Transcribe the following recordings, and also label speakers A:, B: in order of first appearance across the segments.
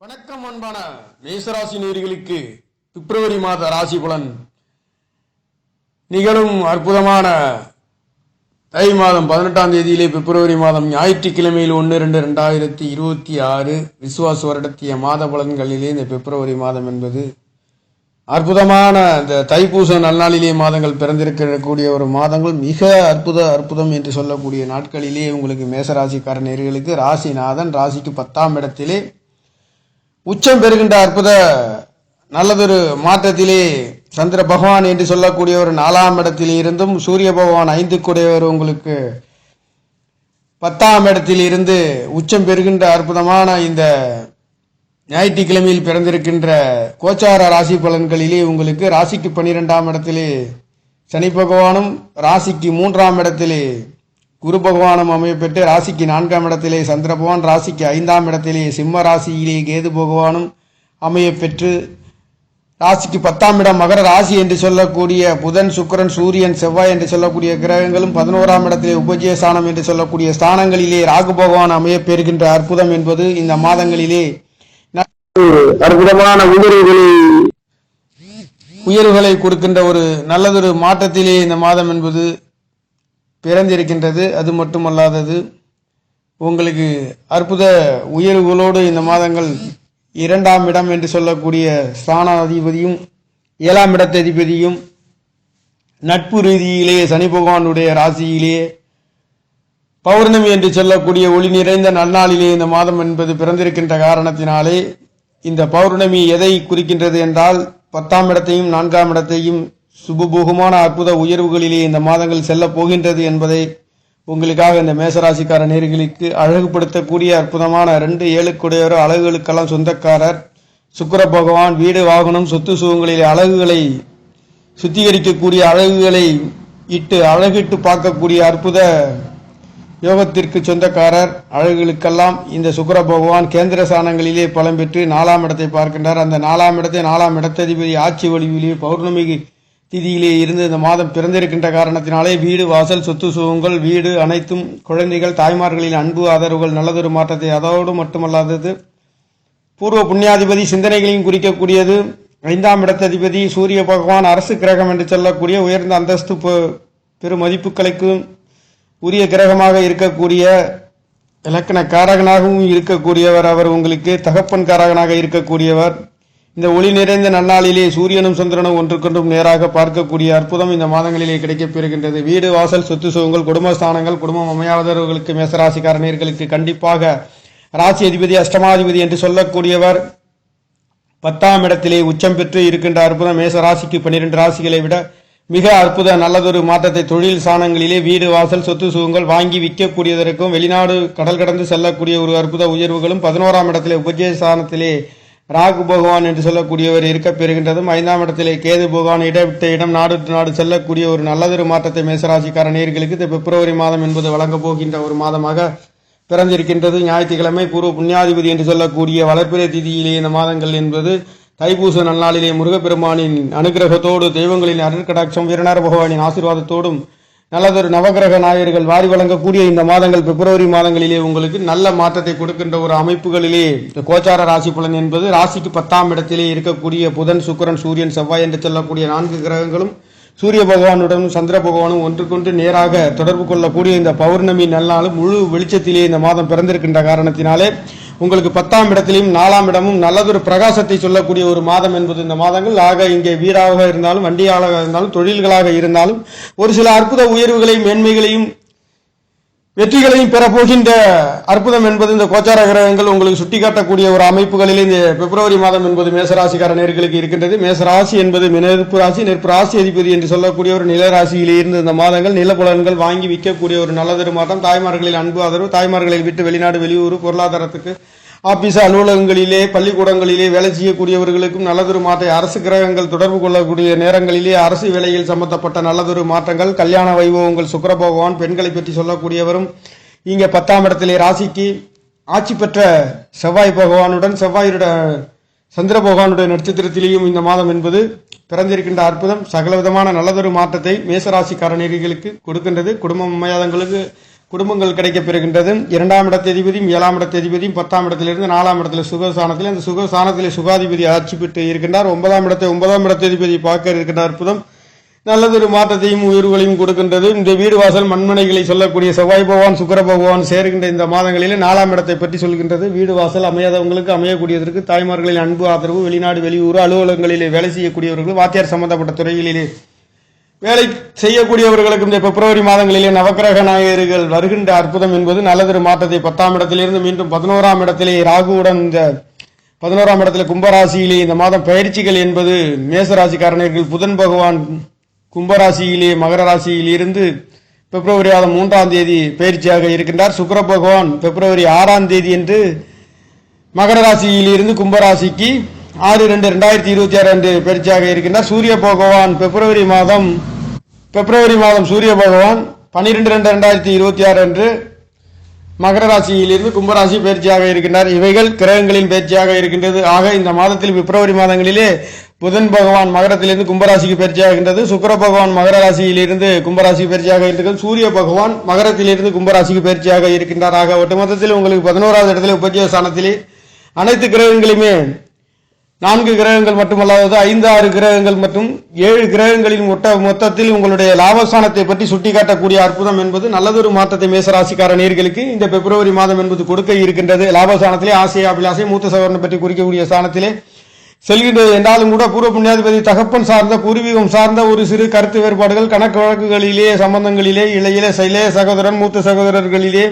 A: வணக்கம் அன்பான மேசராசி நேர்களுக்கு பிப்ரவரி மாத ராசி பலன். நிகழும் அற்புதமான தை மாதம் பதினெட்டாம் தேதியிலே பிப்ரவரி மாதம் ஞாயிற்றுக்கிழமையில் ஒன்று ரெண்டு ரெண்டாயிரத்தி இருபத்தி ஆறு விசுவாச வருடத்திய மாத பலன்களிலே இந்த பிப்ரவரி மாதம் என்பது அற்புதமான இந்த தைப்பூச நல்நாளிலே மாதங்கள் பிறந்திருக்கக்கூடிய ஒரு மாதங்கள். மிக அற்புத அற்புதம் என்று சொல்லக்கூடிய நாட்களிலே உங்களுக்கு மேசராசிக்கார நேர்களுக்கு ராசிநாதன் ராசிக்கு பத்தாம் இடத்திலே உச்சம் பெறுகின்ற அற்புத நல்லதொரு மாற்றத்திலே சந்திர பகவான் என்று சொல்லக்கூடிய ஒரு நாலாம் இடத்தில் இருந்தும் சூரிய பகவான் ஐந்து கூடையவர் உங்களுக்கு பத்தாம் இடத்தில் இருந்து உச்சம் பெறுகின்ற அற்புதமான இந்த ஞாயிற்றுக்கிழமையில் பிறந்திருக்கின்ற கோச்சார ராசி பலன்களிலே உங்களுக்கு ராசிக்கு பன்னிரெண்டாம் இடத்திலே சனி பகவானும் ராசிக்கு மூன்றாம் இடத்திலே குரு பகவானும் அமையப்பெற்று ராசிக்கு நான்காம் இடத்திலே சந்திர பகவான் ராசிக்கு ஐந்தாம் இடத்திலே சிம்ம ராசியிலே கேது பகவானும் அமையப்பெற்று ராசிக்கு பத்தாம் இடம் மகர ராசி என்று சொல்லக்கூடிய புதன் சுக்கிரன் சூரியன் செவ்வாய் என்று சொல்லக்கூடிய கிரகங்களும் பதினோராம் இடத்திலே உபஜய ஸ்தானம் என்று சொல்லக்கூடிய ஸ்தானங்களிலே ராகு பகவான் அமையப் பெறுகின்ற அற்புதம் என்பது இந்த மாதங்களிலே அற்புதமான உயர்வுகளை உயர்வுகளை கொடுக்கின்ற ஒரு நல்லதொரு மாற்றத்திலே இந்த மாதம் என்பது பிறந்திருக்கின்றது. அது மட்டுமல்லாதது உங்களுக்கு அற்புத உயர்வுகளோடு இந்த மாதங்கள் இரண்டாம் இடம் என்று சொல்லக்கூடிய ஸ்தானாதிபதியும் ஏழாம் இடத்ததிபதியும் நட்பு ரீதியிலேயே சனி பகவானுடைய ராசியிலேயே பௌர்ணமி என்று சொல்லக்கூடிய ஒளி நிறைந்த நன்னாளிலே இந்த மாதம் என்பது பிறந்திருக்கின்ற காரணத்தினாலே இந்த பௌர்ணமி எதை குறிக்கின்றது என்றால் பத்தாம் இடத்தையும் நான்காம் இடத்தையும் சுபபோகமான அற்புத உயர்வுகளிலே இந்த மாதங்கள் செல்ல போகின்றது என்பதை உங்களுக்காக இந்த மேசராசிக்கார நேர்களுக்கு அழகுபடுத்தக்கூடிய அற்புதமான ரெண்டு ஏழுக்குடையோர் அழகுகளுக்கெல்லாம் சொந்தக்காரர் சுக்கர பகவான் வீடு வாகனம் சொத்து சுகங்களில் அழகுகளை சுத்திகரிக்கக்கூடிய அழகுகளை இட்டு அழகிட்டு பார்க்கக்கூடிய அற்புத யோகத்திற்கு சொந்தக்காரர். அழகுகளுக்கெல்லாம் இந்த சுக்கர பகவான் கேந்திர சாணங்களிலே பலம் பெற்று நாலாம் இடத்தை பார்க்கின்றார். அந்த நாலாம் இடத்தை நாலாம் இடத்ததிபதி ஆட்சி வடிவிலே பௌர்ணமிக்கு திதியிலே இருந்து இந்த மாதம் பிறந்திருக்கின்ற காரணத்தினாலே வீடு வாசல் சொத்து சுகங்கள் வீடு அனைத்தும் குழந்தைகள் தாய்மார்களின் அன்பு ஆதரவுகள் நல்லதொரு மாற்றத்தை அதோடு மட்டுமல்லாதது பூர்வ புண்ணியாதிபதி சிந்தனைகளையும் குறிக்கக்கூடியது. ஐந்தாம் இடத்ததிபதி சூரிய பகவான் அரசு கிரகம் என்று சொல்லக்கூடிய உயர்ந்த அந்தஸ்து பெ- பெரும் உரிய கிரகமாக இருக்கக்கூடிய இலக்கண காரகனாகவும் இருக்கக்கூடியவர். அவர் உங்களுக்கு தகப்பன் காரகனாக இருக்கக்கூடியவர். இந்த ஒளி நிறைந்த நன்னாளிலே சூரியனும் சந்திரனும் ஒன்றுக்கொன்றும் நேராக பார்க்கக்கூடிய அற்புதம் இந்த மாதங்களிலே கிடைக்கப் பெறுகின்றது. வீடு வாசல் சொத்து சுகங்கள் குடும்பஸ்தானங்கள் குடும்பம் அமையாதவர்களுக்கு மேசராசிக்காரணியர்களுக்கு கண்டிப்பாக ராசி அதிபதி அஷ்டமாதிபதி என்று சொல்லக்கூடியவர் பத்தாம் இடத்திலே உச்சம் பெற்று இருக்கின்ற அற்புதம். மேச ராசிக்கு பன்னிரெண்டு ராசிகளை விட மிக அற்புத நல்லதொரு மாற்றத்தை தொழில் சாணங்களிலே வீடு வாசல் சொத்து சுகங்கள் வாங்கி விற்கக்கூடியதற்கும் வெளிநாடு கடல் கடந்து செல்லக்கூடிய ஒரு அற்புத உயர்வுகளும் பதினோராம் இடத்திலே உபஜய சாணத்திலே ராகு பகவான் என்று சொல்லக்கூடியவர் இருக்க பெறுகின்றதும் ஐந்தாம் இடத்திலே கேது பகவான் இடவிட்ட இடம் நாடு நாடு செல்லக்கூடிய ஒரு நல்லதொரு மாற்றத்தை மேசராசிக்கார நேர்களுக்கு இந்த பிப்ரவரி மாதம் என்பது வழங்கப் போகின்ற ஒரு மாதமாக பிறந்திருக்கின்றது. ஞாயிற்றுக்கிழமை பூர்வ புண்ணியாதிபதி என்று சொல்லக்கூடிய வளர்ப்பிறை திதியிலே இந்த மாதங்கள் என்பது தைப்பூச நன்னாளிலே முருகப்பெருமானின் அனுகிரகத்தோடு தெய்வங்களின் அருட்கடாட்சம் வீரநார பகவானின் ஆசீர்வாதத்தோடும் நல்லதொரு நவகிரக நாயர்கள் வாரி வழங்கக்கூடிய இந்த மாதங்கள் பிப்ரவரி மாதங்களிலே உங்களுக்கு நல்ல மாற்றத்தை கொடுக்கின்ற ஒரு அமைப்புகளிலே கோச்சார ராசி பலன் என்பது ராசிக்கு பத்தாம் இடத்திலே இருக்கக்கூடிய புதன் சுக்கிரன் சூரியன் செவ்வாய் என்று சொல்லக்கூடிய நான்கு கிரகங்களும் சூரிய பகவானுடனும் சந்திர பகவானும் ஒன்றுக்கொன்று நேராக தொடர்பு கொள்ளக்கூடிய இந்த பௌர்ணமி நல்லாலும் முழு வெளிச்சத்திலே இந்த மாதம் பிறந்திருக்கின்ற காரணத்தினாலே உங்களுக்கு பத்தாம் இடத்திலையும் நாலாம் இடமும் நல்லதொரு பிரகாசத்தை சொல்லக்கூடிய ஒரு மாதம் என்பது இந்த மாதங்கள். ஆக இங்கே வீடாக இருந்தாலும் வண்டியாளாக இருந்தாலும் தொழில்களாக இருந்தாலும் ஒரு சில அற்புத உயர்வுகளையும் மேன்மைகளையும் வெற்றிகளையும் பெறப்போகின்ற அற்புதம் என்பது இந்த கோச்சார கிரகங்கள் உங்களுக்கு சுட்டிக்காட்டக்கூடிய ஒரு அமைப்புகளில் இந்த பிப்ரவரி மாதம் என்பது மேசராசிக்கார நேர்களுக்கு இருக்கின்றது. மேசராசி என்பது நெருப்பு ராசி நெருப்பு ராசி அதிபதி என்று சொல்லக்கூடிய ஒரு நிலராசியிலே இருந்து இந்த மாதங்கள் நிலப்புலன்கள் வாங்கி விற்கக்கூடிய ஒரு நல்லதொரு மாதம். தாய்மார்களில் அன்பு ஆதரவு. தாய்மார்களை விட்டு வெளிநாடு வெளியூர் பொருளாதாரத்துக்கு ஆபீஸ் அலுவலகங்களிலே பள்ளிக்கூடங்களிலே வேலை செய்யக்கூடியவர்களுக்கும் நல்லதொரு மாற்றை அரசு கிரகங்கள் தொடர்பு கொள்ளக்கூடிய நேரங்களிலே அரசு வேலையில் சம்பந்தப்பட்ட நல்லதொரு மாற்றங்கள் கல்யாண வைபவங்கள் சுக்கிர பகவான் பெண்களை பற்றி சொல்லக்கூடியவரும் இங்கே பத்தாம் இடத்திலே ராசிக்கு ஆட்சி பெற்ற செவ்வாய் பகவானுடன் செவ்வாயுடைய சந்திர பகவானுடைய நட்சத்திரத்திலேயும் இந்த மாதம் என்பது பிறந்திருக்கின்ற அற்புதம். சகல விதமான நல்லதொரு மாற்றத்தை மேசராசிக்காரணிகளுக்கு கொடுக்கின்றது. குடும்பம் அமையாதவங்களுக்கு குடும்பங்கள் கிடைக்கப்பெறுகின்றது இரண்டாம் இடத்த அதிபதியும் ஏழாம் இடத்த அதிபதியும் பத்தாம் இடத்திலிருந்து நாலாம் இடத்துல சுகசானத்தில் அந்த சுகசானத்தில் சுகாதிபதி ஆட்சி பெற்று இருக்கின்றார். ஒன்பதாம் இடத்தை ஒன்பதாம் இடத்த அதிபதி பார்க்க இருக்கின்ற அற்புதம். நல்லதொரு மாற்றத்தையும் உயர்வுகளையும் கொடுக்கின்றது. இந்த வீடு வாசல் மண்மனைகளை சொல்லக்கூடிய செவ்வாய் பகவான் சுக்கர பகவான் சேர்கின்ற இந்த மாதங்களில் நாலாம் இடத்தை பற்றி சொல்கின்றது. வீடு வாசல் அமையாதவங்களுக்கு அமையக்கூடியதற்கு தாய்மார்களின் அன்பு ஆதரவு வெளிநாடு வெளியூர் அலுவலகங்களிலே வேலை செய்யக்கூடியவர்கள் வாத்தியார் சம்பந்தப்பட்ட துறைகளிலே வேலை செய்யக்கூடியவர்களுக்கு இந்த பிப்ரவரி மாதங்களிலே நவக்கிரக நாயகர்கள் வருகின்ற அற்புதம் என்பது நல்லதொரு மாற்றத்தை பத்தாம் இடத்திலிருந்து மீண்டும் பதினோராம் இடத்திலே ராகுவுடன் இந்த பதினோராம் இடத்துல கும்பராசியிலே இந்த மாதம் பயிற்சிகள் என்பது மேசராசிக்காரர்கள் புதன் பகவான் கும்பராசியிலே மகர ராசியிலிருந்து பிப்ரவரி மாதம் மூன்றாம் தேதி பயிற்சியாக இருக்கின்றார். சுக்கர பகவான் பிப்ரவரி ஆறாம் தேதி என்று மகர ராசியிலிருந்து கும்பராசிக்கு ஆறு ரெண்டு ரெண்டாயிரத்தி இருபத்தி ஆறு அன்று பயிற்சியாக இருக்கின்றார். சூரிய பகவான் பிப்ரவரி மாதம் பிப்ரவரி மாதம் சூரிய பகவான் பன்னிரெண்டு ரெண்டு ரெண்டாயிரத்தி இருபத்தி ஆறு அன்று மகர ராசியிலிருந்து கும்பராசி பயிற்சியாக இருக்கின்றார். இவைகள் கிரகங்களின் பயிற்சியாக இருக்கின்றது. ஆக இந்த மாதத்தில் பிப்ரவரி மாதங்களிலே புதன் பகவான் மகரத்திலிருந்து கும்பராசிக்கு பயிற்சியாகின்றது சுக்கர பகவான் மகர ராசியிலிருந்து கும்பராசிக்கு பயிற்சியாக இருக்கிறது சூரிய பகவான் மகரத்திலிருந்து கும்பராசிக்கு பயிற்சியாக இருக்கின்றார். ஆக ஒட்டுமொத்தத்தில் உங்களுக்கு பதினோராவது இடத்துல உபஜய ஸ்தானத்திலே அனைத்து கிரகங்களுமே நான்கு கிரகங்கள் மட்டுமல்லாதது ஐந்து ஆறு கிரகங்கள் மற்றும் ஏழு கிரகங்களின் மொத்த மொத்தத்தில் உங்களுடைய லாபஸ்தானத்தை பற்றி சுட்டிக்காட்டக்கூடிய அற்புதம் என்பது நல்லதொரு மாற்றத்தை மேசராசிக்கார நேர்களுக்கு இந்த பிப்ரவரி மாதம் என்பது கொடுக்க இருக்கின்றது. லாபஸ்தானத்திலே ஆசை அபிலாசை மூத்த சவரனை பற்றி குறிக்கக்கூடிய ஸ்தானத்திலே செல்கின்றது. என்றாலும் கூட பூர்வ புண்ணியாதிபதி தகப்பன் சார்ந்த பூர்வீகம் சார்ந்த ஒரு சிறு கருத்து வேறுபாடுகள் கணக்கு வழக்குகளிலே சம்பந்தங்களிலே இளையிலே சைலே சகோதரன் மூத்த சகோதரர்களிலே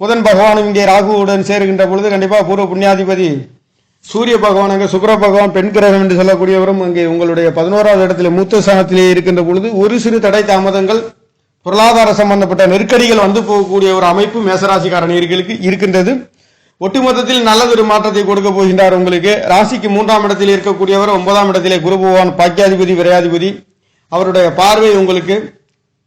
A: புதன் பகவானும் இங்கே ராகுவுடன் சேருகின்ற பொழுது கண்டிப்பாக பூர்வ புண்ணியாதிபதி சூரிய பகவான் அங்கே சுக்கிர பகவான் பெண் கிரகம் என்று சொல்லக்கூடியவரும் அங்கே உங்களுடைய பதினோராவது இடத்துல மூத்த ஸ்தானத்திலே இருக்கின்ற பொழுது ஒரு சிறு தடை தாமதங்கள் பொருளாதார சம்பந்தப்பட்ட நெருக்கடிகள் வந்து போகக்கூடிய ஒரு அமைப்பு மேசராசிக்கார நேர்களுக்கு இருக்கின்றது. ஒட்டுமொத்தத்தில் நல்லதொரு மாற்றத்தை கொடுக்க போகின்றார் உங்களுக்கு. ராசிக்கு மூன்றாம் இடத்தில் இருக்கக்கூடியவர் ஒன்பதாம் இடத்திலே குரு பகவான் பாக்கியாதிபதி விரையாதிபதி. அவருடைய பார்வை உங்களுக்கு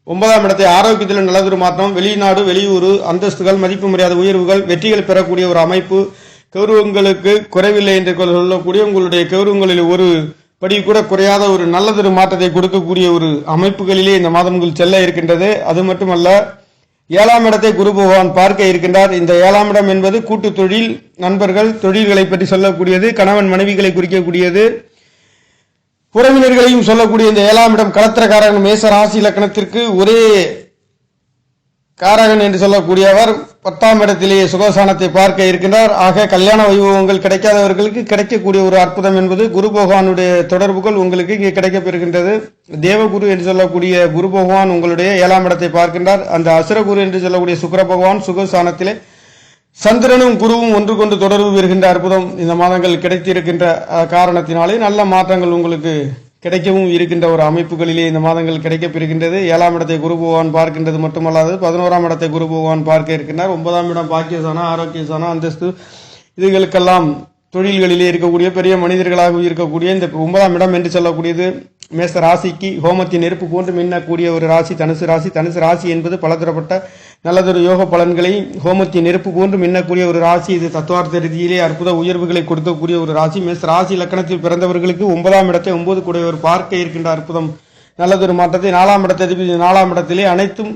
A: ஒன்பதாம் இடத்தை ஆரோக்கியத்தில் நல்லதொரு மாற்றம் வெளிநாடு வெளியூர் அந்தஸ்துகள் மதிப்பு மரியாதை உயர்வுகள் வெற்றிகள் பெறக்கூடிய ஒரு அமைப்பு கௌரவங்களுக்கு குறைவில்லை என்று சொல்லக்கூடிய உங்களுடைய கௌரவங்களில் ஒரு படி கூட குறையாத ஒரு நல்லதொரு மாற்றத்தை கொடுக்கக்கூடிய ஒரு அமைப்புகளிலே இந்த மாதம் உங்கள் செல்ல இருக்கின்றது. அது மட்டுமல்ல ஏழாம் இடத்தை குரு பகவான் பார்க்க இருக்கின்றார். இந்த ஏழாம் இடம் என்பது கூட்டு தொழில் நண்பர்கள் தொழில்களை பற்றி சொல்லக்கூடியது கணவன் மனைவிகளை குறிக்கக்கூடியது. உறவினர்களையும் சொல்லக்கூடிய இந்த ஏழாம் இடம் களத்திரக்காரன் மேச ராசி இலக்கணத்திற்கு ஒரே காரகன் என்று சொல்லக்கூடியவர். பத்தாம் இடத்திலேயே சுகசானத்தை பார்க்க இருக்கின்றார். ஆக கல்யாண வைபவங்கள் கிடைக்காதவர்களுக்கு கிடைக்கக்கூடிய ஒரு அற்புதம் என்பது குரு பகவானுடைய தொடர்புகள் உங்களுக்கு இங்கே கிடைக்கப்பெறுகின்றது தேவகுரு என்று சொல்லக்கூடிய குரு பகவான் உங்களுடைய ஏழாம் இடத்தை பார்க்கின்றார். அந்த அசுரகுரு என்று சொல்லக்கூடிய சுக்கர பகவான் சுகசானத்திலே சந்திரனும் குருவும் ஒன்று கொண்டு தொடர்பு பெறுகின்ற அற்புதம் இந்த மாதங்கள் கிடைத்திருக்கின்ற காரணத்தினாலே நல்ல மாற்றங்கள் உங்களுக்கு கிடைக்கவும் இருக்கின்ற ஒரு அமைப்புகளிலே இந்த மாதங்கள் கிடைக்கப்பெறுகின்றது ஏழாம் இடத்தை குரு பகவான் பார்க்கின்றது மட்டுமல்லாது பதினோராம் இடத்தை குரு பகவான் பார்க்க இருக்கின்றார். ஒன்பதாம் இடம் பாக்கியசானா ஆரோக்கியசானா அந்தஸ்து. இதுகளுக்கெல்லாம் தொழில்களிலே இருக்கக்கூடிய பெரிய மனிதர்களாக இருக்கக்கூடிய இந்த ஒன்பதாம் இடம் என்று சொல்லக்கூடியது மேச ராசிக்கு ஹோமத்தின் நெருப்பு போன்று மின்னக்கூடிய ஒரு ராசி தனுசு ராசி. தனுசு ராசி என்பது பலதரப்பட்ட நல்லதொரு யோக பலன்களை ஹோமத்தின் நெருப்பு போன்று மின்னக்கூடிய ஒரு ராசி இது தத்துவார்த்த ரீதியிலே அற்புத உயர்வுகளை கொடுக்கக்கூடிய ஒரு ராசி. மேஸ் ராசி லக்கணத்தில் பிறந்தவர்களுக்கு ஒன்பதாம் இடத்தை ஒன்பது ஒரு பார்க்க இருக்கின்ற அற்புதம். நல்லதொரு மாற்றத்தை நாலாம் இடத்தை நாலாம் இடத்திலே அனைத்தும்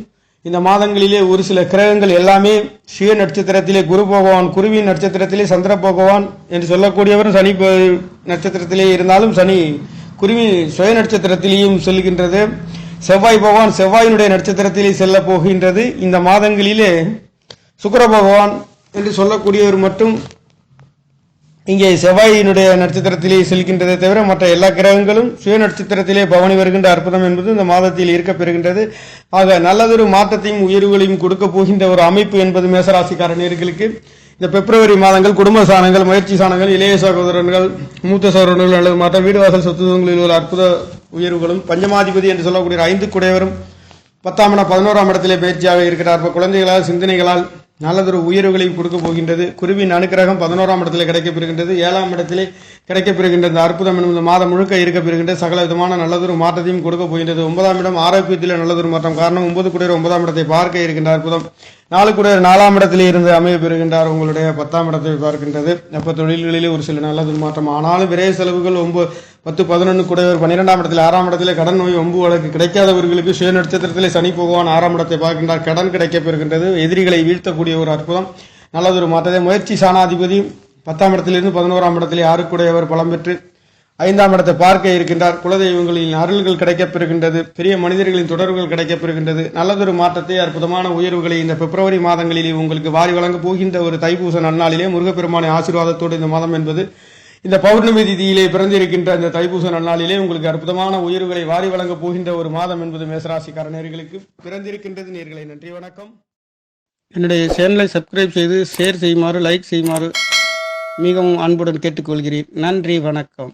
A: இந்த மாதங்களிலே ஒரு சில கிரகங்கள் எல்லாமே சுய நட்சத்திரத்திலே குரு பகவான் குருவின் நட்சத்திரத்திலே சந்திர பகவான் என்று சொல்லக்கூடியவரும் சனி நட்சத்திரத்திலே இருந்தாலும் சனி குருவி சுய நட்சத்திரத்திலேயும் செல்கின்றது. செவ்வாய் பகவான் செவ்வாயினுடைய நட்சத்திரத்திலே செல்ல போகின்றது. இந்த மாதங்களிலே சுக்கர பகவான் என்று சொல்லக்கூடியவர் மட்டும் இங்கே செவ்வாயினுடைய நட்சத்திரத்திலே செல்கின்றதை தவிர மற்ற எல்லா கிரகங்களும் சுய நட்சத்திரத்திலே பவனி வருகின்ற அற்புதம் என்பது இந்த மாதத்தில் இருக்கப் பெறுகின்றது. ஆக நல்லதொரு மாற்றத்தையும் உயர்வுகளையும் கொடுக்க போகின்ற ஒரு அமைப்பு என்பது மேசராசிக்கார நேர்களுக்கு. இந்த பிப்ரவரி மாதங்கள் குடும்ப சாணங்கள் முயற்சி சாணங்கள் இளைய சகோதரர்கள் மூத்த சகோதரர்கள் அல்லது மற்ற வீடு வாசல் சொத்துகளில் உள்ள அற்புத உயர்வுகளும் பஞ்சமாதிபதி என்று சொல்லக்கூடிய ஐந்து குடையவரும் பத்தாம் இடம் பதினோராம் இடத்திலே பயிற்சியாக இருக்கிறார். இப்போ குழந்தைகளால் சிந்தனைகளால் நல்லதொரு உயர்வுகளை கொடுக்க போகின்றது. குருவின் அனுக்கிரகம் பதினோராம் இடத்திலே கிடைக்கப்பெறுகின்றது ஏழாம் இடத்திலே கிடைக்கப்பெறுகின்றது இந்த அற்புதம் என்னும் இந்த மாதம் முழுக்க இருக்க பெறுகின்ற சகல விதமான நல்லதொரு மாற்றத்தையும் கொடுக்க போகின்றது. ஒன்பதாம் இடம் ஆரோக்கியத்தில் நல்லதொரு மாற்றம். காரணம் ஒன்பது குடையர் ஒன்பதாம் இடத்தை பார்க்க இருக்கின்ற அற்புதம். நாலு குடையர் நாலாம் இடத்திலே இருந்து அமைய பெறுகின்றார். உங்களுடைய பத்தாம் இடத்தை பார்க்கின்றது. அப்போ தொழில்களிலே ஒரு சில நல்லதொரு மாற்றம். ஆனாலும் விரைய செலவுகள் ஒன்பது பத்து பதினொன்று கூடையவர் பன்னிரெண்டாம் இடத்தில் ஆறாம் இடத்திலே கடன் நோய் ஒம்பு வழக்கு கிடைக்காதவர்களுக்கு சுய நட்சத்திரத்திலே சனி பகவான் ஆறாம் இடத்தை பார்க்கின்றார். கடன் கிடைக்கப் பெறுகின்றது. எதிரிகளை வீழ்த்தக்கூடிய ஒரு அற்புதம். நல்லதொரு மாற்றத்தை. முயற்சி சாணாதிபதி பத்தாம் இடத்திலிருந்து பதினோராம் இடத்திலே ஆறுக்குடையவர் பலம் பெற்று ஐந்தாம் இடத்தை பார்க்க இருக்கின்றார். குலதெய்வங்களின் அருள்கள் கிடைக்கப் பெறுகின்றது. பெரிய மனிதர்களின் தொடர்புகள் கிடைக்கப் பெறுகின்றது. நல்லதொரு மாற்றத்தை அற்புதமான உயர்வுகளை இந்த பிப்ரவரி மாதங்களிலே உங்களுக்கு வாரி வழங்க போகின்ற ஒரு தைப்பூச நன்னாளிலே முருகப்பெருமானை ஆசீர்வாதத்தோடு இந்த மாதம் என்பது இந்த பௌர்ணமி திதியிலே பிறந்திருக்கின்ற இந்த தைப்பூச நன்னாளிலே உங்களுக்கு அற்புதமான உயர்வுகளை வாரி வழங்க போகின்ற ஒரு மாதம் என்பது மேசராசிக்கார நேர்களுக்கு பிறந்திருக்கின்றது நேர்களை. நன்றி வணக்கம். என்னுடைய சேனலை சப்ஸ்கிரைப் செய்து ஷேர் செய்யுமாறு லைக் செய்யுமாறு மிகவும் அன்புடன் கேட்டுக்கொள்கிறேன். நன்றி வணக்கம்.